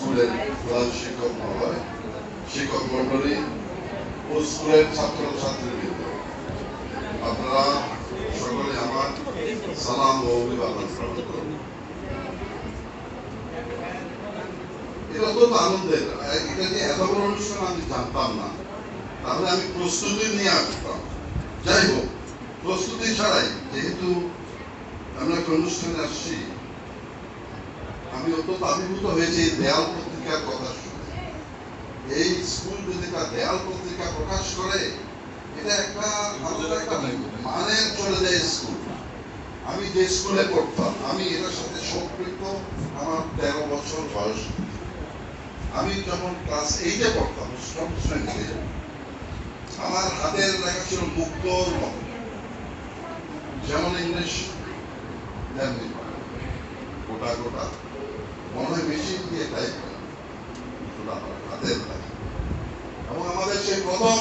স্কুলের প্রধান শিক্ষক মহোদয়, শিক্ষক মন্ডলী ও স্কুলের ছাত্র ছাত্রীবৃন্দ আপনারা সকলে আমার সালাম ও অভিবাদন গ্রহণ করুন। আনন্দের। এত না। আমি প্রস্তুতি নিয়ে আসতাম। যাই হোক, প্রস্তুতি ছাড়াই যেহেতু আমরা একটা অনুষ্ঠানে আসছি আমি অত্যন্ত আবির্ভূত হয়েছি এই দেয়াল পত্রিকার কথা শুনে। এই স্কুল যদি তার দেয়াল পত্রিকা প্রকাশ করে এটা একটা আলাদা একটা মানে চলে যায় স্কুল। আমি যে স্কুলে পড়তাম আমি এটার সাথে সম্পৃক্ত আমার তেরো বছর বয়স। আমি যখন ক্লাস এইটে পড়তাম অষ্টম শ্রেণীতে আমার হাতের লেখা ছিল মুক্তর মতো। যেমন ইংলিশ গোটা গোটা মনে হয় মেশিন দিয়ে টাইপ হাতের লেখা এবং আমাদের সেই প্রথম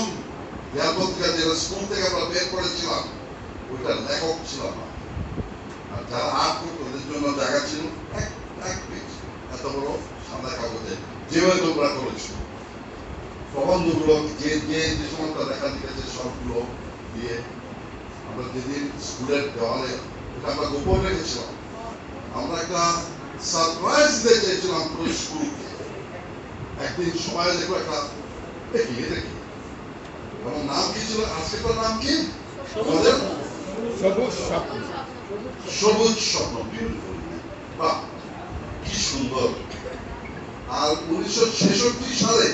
দেয়াল পত্রিকা যেটা স্কুল থেকে আমরা বের করেছিলাম, ওইটার লেখক ছিলাম না আর যারা আর্ট করতো, ওদের জন্য জায়গা ছিল এক এক পেজ এত বড় সাদা কাগজে, যেভাবে তোমরা করেছ। প্রবন্ধগুলো যে যে যে সময়টা লেখা লিখেছে সবগুলো দিয়ে আমরা যেদিন স্কুলের দেওয়ালে, এটা আমরা গোপন রেখেছিলাম। আমরা একটা সারপ্রাইজ দিতে চেয়েছিলাম পুরো একদিন সময় দেখো একটা দেখি এটা আমার নাম কি ছিল আজকের নাম কি সবুজ স্বপ্ন সবুজ স্বপ্ন বিউটিফুল কি সুন্দর আর উনিশশো ছেষট্টি সালে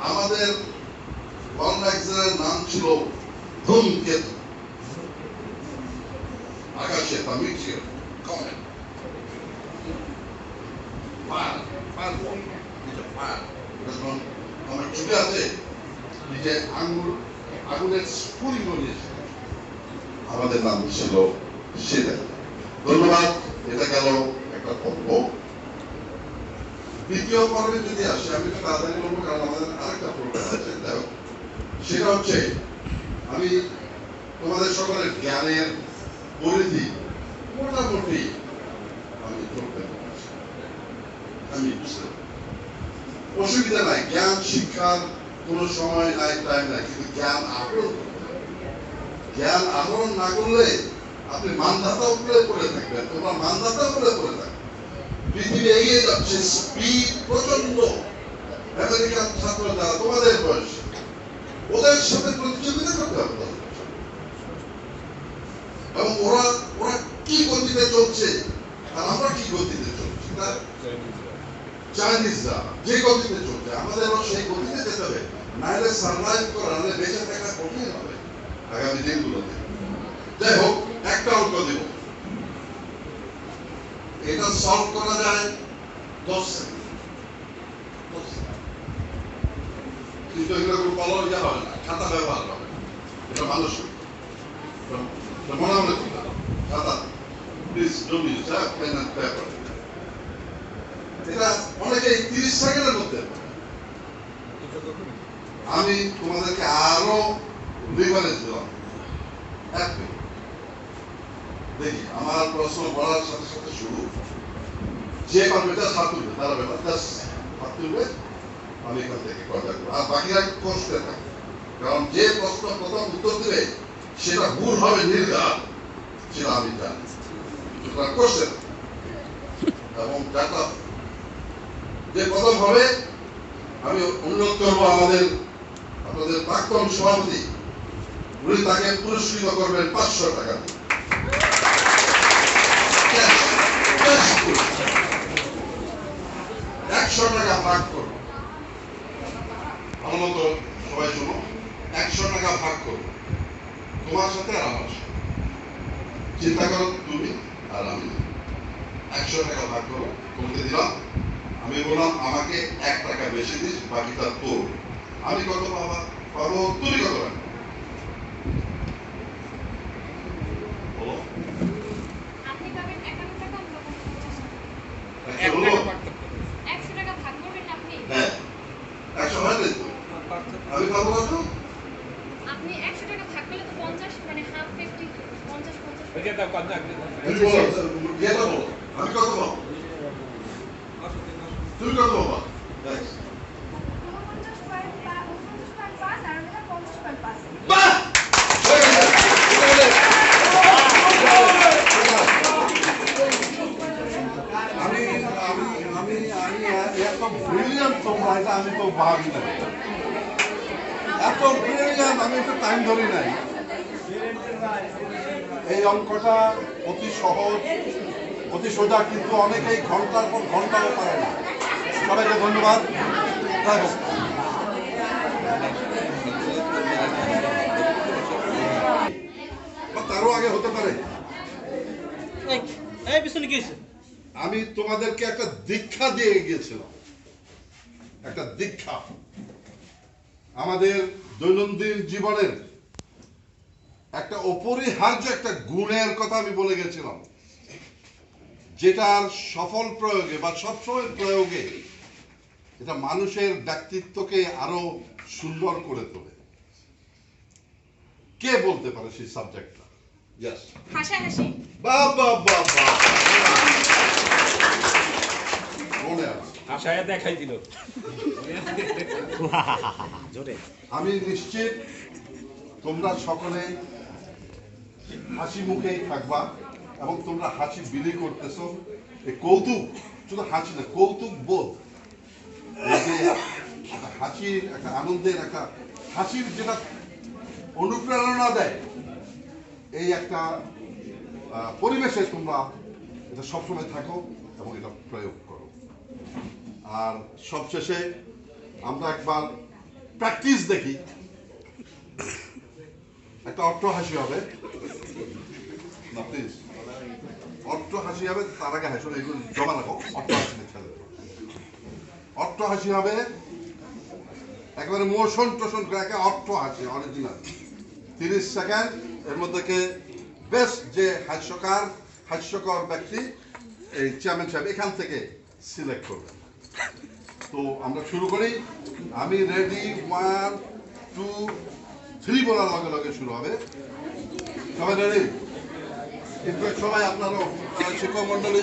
আমাদের ম্যাগজিনের নাম ছিল ধূমকেতু আকাশে তা মিটিয়ে কমেন্ট ফায়ার ফায়ার এটা ফায়ার এটা যখন আমার ছুটে আছে এই যে আঙ্গুল আগুনের স্ফুলিঙ্গ নিয়েছে আমাদের নাম ছিল সেটা। ধন্যবাদ, এটা গেল একটা পর্ব। দ্বিতীয় পর্বে যদি আসে, আমি একটু তাড়াতাড়ি বলব, কারণ আমাদের আরেকটা প্রোগ্রাম আছে সেটা হচ্ছে, আমি তোমাদের সকলের জ্ঞানের পরিধি মোটামুটি আমি ধরতে আমি বুঝতে। অসুবিধা নাই, জ্ঞান, শিক্ষার কোনো সময় নাই টাইম নাই, কিন্তু জ্ঞান আহরণ জ্ঞান আহরণ না করলে আপনি মানধাতা উপরে পড়ে থাকবেন, তোমার মানধাতা উপরে পড়ে থাকবে। পৃথিবী এগিয়ে যাচ্ছে স্পিড প্রচণ্ড ছাত্র তোমাদের বয়স, ওদের সাথে প্রতিযোগিতা করতে হবে। এবং ওরা ওরা কি গতিতে চলছে, আর আমরা কি গতিতে চলছি তার চাইনিজরা যে গতিতে চলছে আমাদেরও সেই গতিতে যেতে হবে। নাহলে সার্ভাইভ করা নাহলে বেঁচে থাকা কঠিন হবে, আগামী দিনগুলোতে। যাই হোক, একটা অঙ্ক দেব। এটা সলভ করা যায় দশ কিন্তু এগুলো কোনো কলম ইয়ে হবে না, খাতা ব্যবহার হবে। এটা মানুষ মনে মনে খাতা। Please don't use pen and paper এটা অনেকে তিরিশ সেকেন্ডের মধ্যে। আমি তোমাদেরকে আরও লিভারেজ দিলাম এক দেখি, আমার প্রশ্ন পড়ার সাথে সাথে শুরু। যে পারবে তার তারা ব্যাপার তুলবে, আমি এখান থেকে কথা করব। আর বাকিরা কষ্টে থাকবে। কারণ যে প্রশ্ন প্রথম উত্তর দিবে, সেটা ভুল হবে নির্ঘাত সেটা আমি জানি। সুতরাং কষ্টে এবং যাটা যে প্রথম হবে, আমি অনুরোধ করব আমাদের, আপনাদের প্রাক্তন সভাপতি। উনি তাকে পুরস্কৃত করবেন পাঁচশো টাকা। একশো টাকা ভাগ করো ভালো মতো সবাই শোনো একশো টাকা ভাগ করো তোমার সাথে আর আমার চিন্তা করো তুমি আর আমি। একশো টাকা ভাগ করো। তোমাকে দিলাম। আমি বললাম আমাকে এক টাকা বেশি দিস বাকিটা তোর। আমি কত পাবা? পাবো তুমি কত হ্যাঁ। আমি পাবো কত? আপনি একশো টাকা ভাগ তো পঞ্চাশ মানে হাফ ফিফটি পঞ্চাশ পঞ্চাশ ওই যে দাও, কত আগে? তুমি বলো ইয়েটা বলো আমি কত পাবো তুমি তুমি কত বাবা Yes. ঊনপঞ্চাশ পয়েন্ট পা- ঊনপঞ্চাশ পয়েন্ট পাঁচ আর আমি পঞ্চাশ পয়েন্ট পাঁচ বাহ! হয়ে গেছে। হয়ে গেছে। আমি আমি আমি আমি এত ব্রিলিয়ান্ট তোমরা আমি তো ভাবি না এত ব্রিলিয়ান্ট আমি একটু টাইম ধরি নাই এই অঙ্কটা অতি সহজ অতি সোজা কিন্তু অনেকেই ঘণ্টার পর ঘন্টাও পারে না সবাইকে ধন্যবাদ। তারও আগে হতে পারে। আমি তোমাদেরকে একটা দীক্ষা দিয়ে গিয়েছিলাম। একটা দীক্ষা। আমাদের দৈনন্দিন জীবনের একটা অপরিহার্য একটা গুণের কথা আমি বলে গেছিলাম। যেটার সফল প্রয়োগে বা সবসময় প্রয়োগে এটা মানুষের ব্যক্তিত্বকে আরও সুন্দর করে তোলে। কে বলতে পারে সেই সাবজেক্টটা? ইয়েস হাসাহাসি। বাবা বাবা মনে আছে। আশায় দেখাই দিল। জোরে। আমি নিশ্চিত তোমরা সকলে হাসি মুখেই থাকবা এবং তোমরা হাসি বিলি করতেছো। এই কৌতুক শুধু হাসি না কৌতুক বোধ। হাসির, একটা আনন্দের, একটা হাসির যেটা অনুপ্রেরণা দেয়, এই একটা পরিবেশে তোমরা এটা সবসময় থাকো এবং এটা প্রয়োগ করো। আর সবশেষে আমরা একবার প্র্যাকটিস দেখি। একটা অট্ট হাসি হবে। অট্ট হাসি হবে, তার আগে হাসি, এগুলো জমা রাখো, অট্ট হাসি ছেলে অট্ট হাসি হবে একেবারে মোশন টোশন করে অট্ট হাসি অরিজিনাল তিরিশ সেকেন্ড, এর মধ্যে বেস্ট যে হাস্যকার, হাস্যকর ব্যক্তি এই চেয়ারম্যান সাহেব এখান থেকে সিলেক্ট করবেন। তো আমরা শুরু করি। আমি রেডি ওয়ান টু থ্রি বলার লগে লগে শুরু হবে। সবাই রেডি সবাই আপনারও শিক্ষক মন্ডলী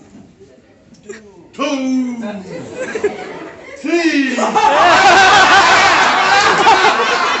two, three.